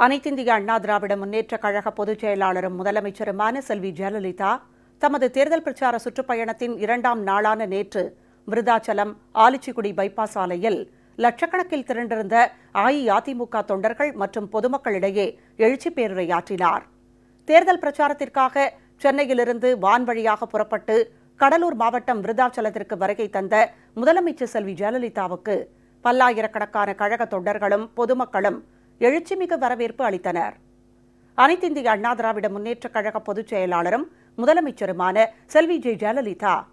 அனைத்திந்திய அண்ணா திராவிட முன்னேற்ற கழக பொதுச் செயலாளரும் முதலமைச்சருமான செல்வி ஜெயலலிதா தமது தேர்தல் பிரச்சார சுற்றுப்பயணத்தின் இரண்டாம் நாளான நேற்று விருதாச்சலம் ஆலிச்சிக்குடி பைபாஸ் சாலையில் லட்சக்கணக்கில் திரண்டிருந்த அஇஅதிமுக தொண்டர்கள் மற்றும் பொதுமக்களிடையே எழுச்சி பேருரையாற்றினார். தேர்தல் பிரச்சாரத்திற்காக சென்னையிலிருந்து வான்வழியாக புறப்பட்டு கடலூர் மாவட்டம் விருதாச்சலத்திற்கு வருகை தந்த முதலமைச்சர் செல்வி ஜெயலலிதாவுக்கு பல்லாயிரக்கணக்கான கழக தொண்டர்களும் பொதுமக்களும் எழுச்சிமிகு வரவேற்பு அளித்தனர். அனைத்திந்திய அண்ணா திராவிட முன்னேற்றக் கழக பொதுச் செயலாளரும் முதலமைச்சருமான செல்வி ஜெ. ஜெயலலிதா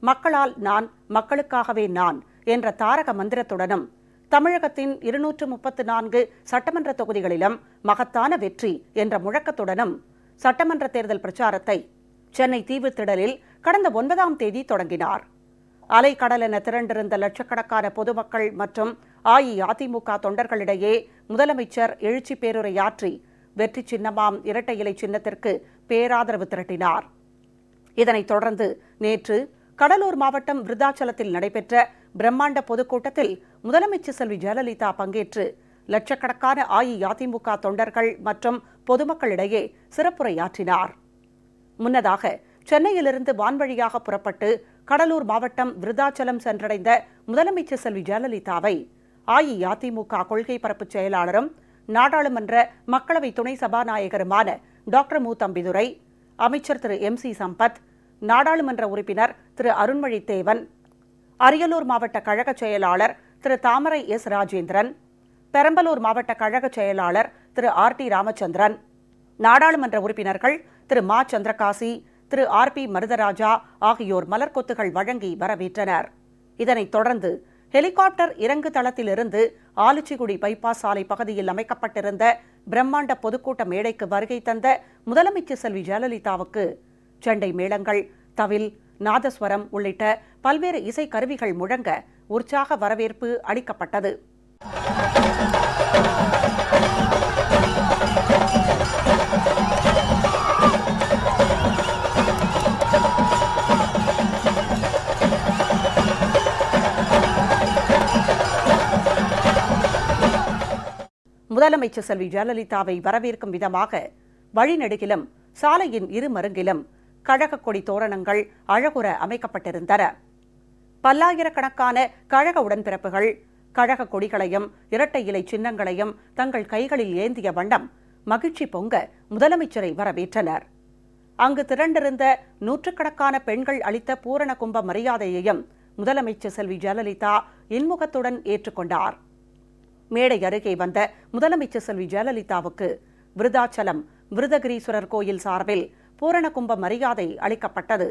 மக்களால் நான் மக்களுக்காகவே நான் என்ற தாரக மந்திரத்துடனும் தமிழகத்தின் இருநூற்று முப்பத்து நான்கு சட்டமன்ற தொகுதிகளிலும் மகத்தான வெற்றி என்ற முழக்கத்துடனும் சட்டமன்ற தேர்தல் பிரச்சாரத்தை சென்னை தீவுத்திடலில் கடந்த ஒன்பதாம் தேதி தொடங்கினார். அலைக்கடல் என திரண்டிருந்த லட்சக்கணக்கான பொதுமக்கள் மற்றும் அஇஅதிமுக தொண்டர்களிடையே முதலமைச்சர் எழுச்சி பேருரையாற்றி வெற்றி சின்னமாம் இரட்டை இலை சின்னத்திற்கு பேராதரவு திரட்டினார். இதனைத் தொடர்ந்து நேற்று கடலூர் மாவட்டம் விருத்தாச்சலத்தில் நடைபெற்ற பிரம்மாண்ட பொதுக்கூட்டத்தில் முதலமைச்சர் செல்வி ஜெயலலிதா பங்கேற்று லட்சக்கணக்கான அஇஅதிமுக தொண்டர்கள் மற்றும் பொதுமக்களிடையே சிறப்புரையாற்றினார். முன்னதாக சென்னையிலிருந்து வான்வழியாக புறப்பட்டு கடலூர் மாவட்டம் விருதாச்சலம் சென்றடைந்த முதலமைச்சர் செல்வி ஜெயலலிதாவை அஇஅதிமுக கொள்கை பரப்பு செயலாளரும் நாடாளுமன்ற மக்களவை துணை சபாநாயகருமான டாக்டர் மு. தம்பிதுரை அமைச்சர் திரு. எம். சி. சம்பத் நாடாளுமன்ற உறுப்பினர் திரு. அருண்மொழி தேவன் அரியலூர் மாவட்ட கழக செயலாளர் திரு. தாமரை எஸ். ராஜேந்திரன் பெரம்பலூர் மாவட்ட கழக செயலாளர் திரு. ஆர். டி. ராமச்சந்திரன் நாடாளுமன்ற உறுப்பினர்கள் திரு. மா. சந்திரகாசி திரு. ஆர். பி. மருதராஜா ஆகியோர் மலர்கொத்துகள் வழங்கி வரவேற்றனர். இதனைத் தொடர்ந்து ஹெலிகாப்டர் இறங்கு தளத்திலிருந்து ஆலுச்சிகுடி பைபாஸ் சாலை பகுதியில் அமைக்கப்பட்டிருந்த பிரம்மாண்ட பொதுக்கூட்ட மேடைக்கு வருகை தந்த முதலமைச்சர் செல்வி ஜெயலலிதாவுக்கு செண்டை மேளங்கள் தவில் நாதஸ்வரம் உள்ளிட்ட பல்வேறு இசை கருவிகள் முழங்க உற்சாக வரவேற்பு அளிக்கப்பட்டது. முதலமைச்சர் செல்வி ஜெயலலிதாவை வரவேற்கும் விதமாக வழிநெடுகிலும் சாலையின் இரு மருங்கிலும் கழக கொடி தோரணங்கள் அழகுற அமைக்கப்பட்டிருந்தன. பல்லாயிரக்கணக்கான கழக உடன்பிறப்புகள் கழக கொடிகளையும் இரட்டை இலை சின்னங்களையும் தங்கள் கைகளில் ஏந்திய வண்ணம் மகிழ்ச்சி பொங்க முதலமைச்சரை வரவேற்றனர். அங்கு திரண்டிருந்த நூற்றுக்கணக்கான பெண்கள் அளித்த பூரண கும்ப மரியாதையையும் முதலமைச்சர் செல்வி ஜெயலலிதா இன்முகத்துடன் ஏற்றுக்கொண்டார். மேடை அருகே வந்த முதலமைச்சர் செல்வி ஜெயலலிதாவுக்கு விருதாச்சலம் விருதகிரீஸ்வரர் கோயில் சார்பில் பூரண கும்ப மரியாதை அளிக்கப்பட்டது.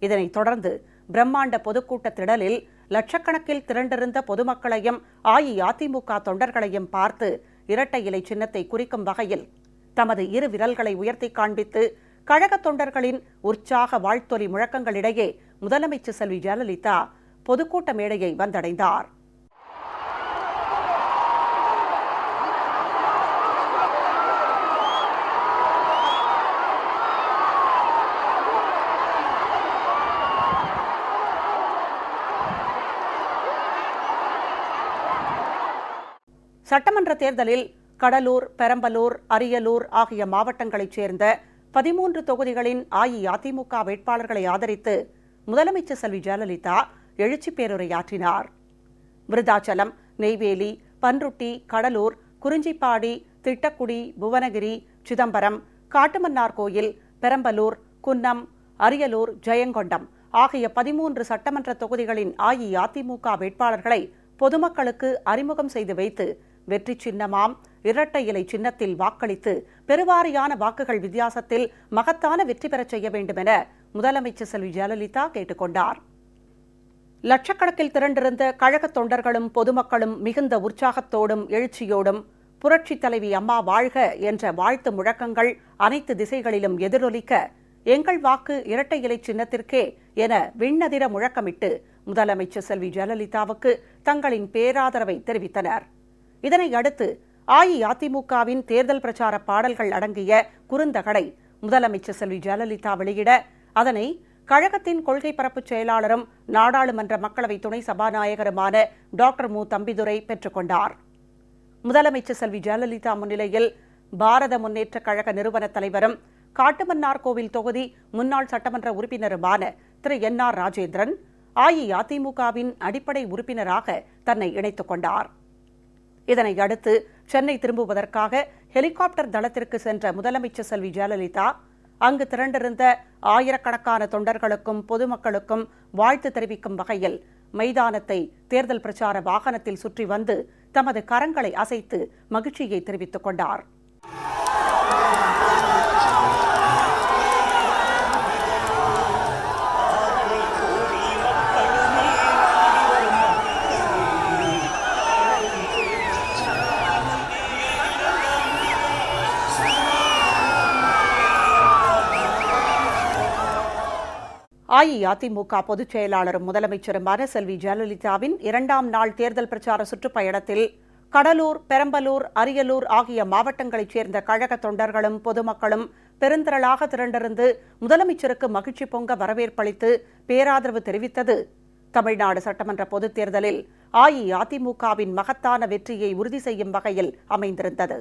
இதனைத் தொடர்ந்து பிரம்மாண்ட பொதுக்கூட்ட திடலில் லட்சக்கணக்கில் திரண்டிருந்த பொதுமக்களையும் அஇஅதிமுக தொண்டர்களையும் பார்த்து இரட்டை இலை சின்னத்தை குறிக்கும் வகையில் தமது இரு விரல்களை உயர்த்தி காண்பித்து கழக தொண்டர்களின் உற்சாக வாழ்த்தொலி முழக்கங்களிடையே முதலமைச்சர் செல்வி ஜெயலலிதா பொதுக்கூட்ட மேடையை வந்தடைந்தார். சட்டமன்ற தேர்தலில் கடலூர் பெரம்பலூர் அரியலூர் ஆகிய மாவட்டங்களைச் சேர்ந்த பதிமூன்று தொகுதிகளின் அஇஅதிமுக வேட்பாளர்களை ஆதரித்து முதலமைச்சர் செல்வி ஜெயலலிதா எழுச்சி பேருரையாற்றினார். விருதாச்சலம் நெய்வேலி பன்ருட்டி கடலூர் குறிஞ்சிப்பாடி திட்டக்குடி புவனகிரி சிதம்பரம் காட்டுமன்னார் கோயில் பெரம்பலூர் குன்னம் அரியலூர் ஜெயங்கொண்டம் ஆகிய பதிமூன்று சட்டமன்ற தொகுதிகளின் அஇஅதிமுக வேட்பாளர்களை பொதுமக்களுக்கு அறிமுகம் செய்து வைத்து வெற்றி சின்னமாம். இரட்டை இலை சின்னத்தில் வாக்களித்து பெருவாரியான வாக்குகள் வித்தியாசத்தில் மகத்தான வெற்றி பெறச் செய்ய வேண்டும் என முதலமைச்சர் செல்வி ஜெயலலிதா கேட்டுக்கொண்டார் லட்சக்கணக்கில் திரண்டிருந்த கழக தொண்டர்களும் பொதுமக்களும் மிகுந்த உற்சாகத்தோடும் எழுச்சியோடும் புரட்சித் தலைவி அம்மா வாழ்க என்ற வாழ்த்து முழக்கங்கள் அனைத்து திசைகளிலும் எதிரொலிக்க எங்கள் வாக்கு இரட்டை இலை சின்னத்திற்கே என விண்ணதிர முழக்கமிட்டு முதலமைச்சர் செல்வி ஜெயலலிதாவுக்கு தங்களின் பேராதரவை தெரிவித்தனர். இதனை அடுத்து அஇஅதிமுகவின் தேர்தல் பிரச்சார பாடல்கள் அடங்கிய குறுந்தகடை முதலமைச்சர் செல்வி ஜெயலலிதா வெளியிட அதனை கழகத்தின் கொள்கை பரப்பு செயலாளரும் நாடாளுமன்ற மக்களவை துணை சபாநாயகருமான டாக்டர் மு. தம்பிதுரை பெற்றுக்கொண்டார் முதலமைச்சர் செல்வி ஜெயலலிதா முன்னிலையில் பாரத முன்னேற்ற கழக நிறுவன தலைவரும் காட்டுமன்னார்கோவில் தொகுதி முன்னாள் சட்டமன்ற உறுப்பினருமான திரு. என். ஆர். ராஜேந்திரன் அஇஅதிமுகவின் அடிப்படை உறுப்பினராக தன்னை இணைத்துக் கொண்டார். இதனை அடுத்து சென்னை திரும்புவதற்காக ஹெலிகாப்டர் தளத்திற்கு சென்ற முதலமைச்சர் செல்வி ஜெயலலிதா அங்கு திரண்டிருந்த ஆயிரக்கணக்கான தொண்டர்களுக்கும் பொதுமக்களுக்கும் வாழ்த்து தெரிவிக்கும் வகையில் மைதானத்தை தேர்தல் பிரச்சார வாகனத்தில் சுற்றி வந்து தமது கரங்களை அசைத்து மகிழ்ச்சியை தெரிவித்துக் கொண்டார். அஇஅதிமுக பொதுச் செயலாளரும் முதலமைச்சருமான செல்வி ஜெயலலிதாவின் இரண்டாம் நாள் தேர்தல் பிரச்சார சுற்றுப்பயணத்தில் கடலூர் பெரம்பலூர் அரியலூர் ஆகிய மாவட்டங்களைச் சேர்ந்த கழக தொண்டர்களும் பொதுமக்களும் பெருந்திரளாக திரண்டிருந்து முதலமைச்சருக்கு மகிழ்ச்சி பொங்க வரவேற்பளித்து பேராதரவு தெரிவித்தது. தமிழ்நாடு சட்டமன்ற பொதுத் தேர்தலில் அஇஅதிமுகவின் மகத்தான வெற்றியை உறுதி செய்யும் வகையில் அமைந்திருந்தது.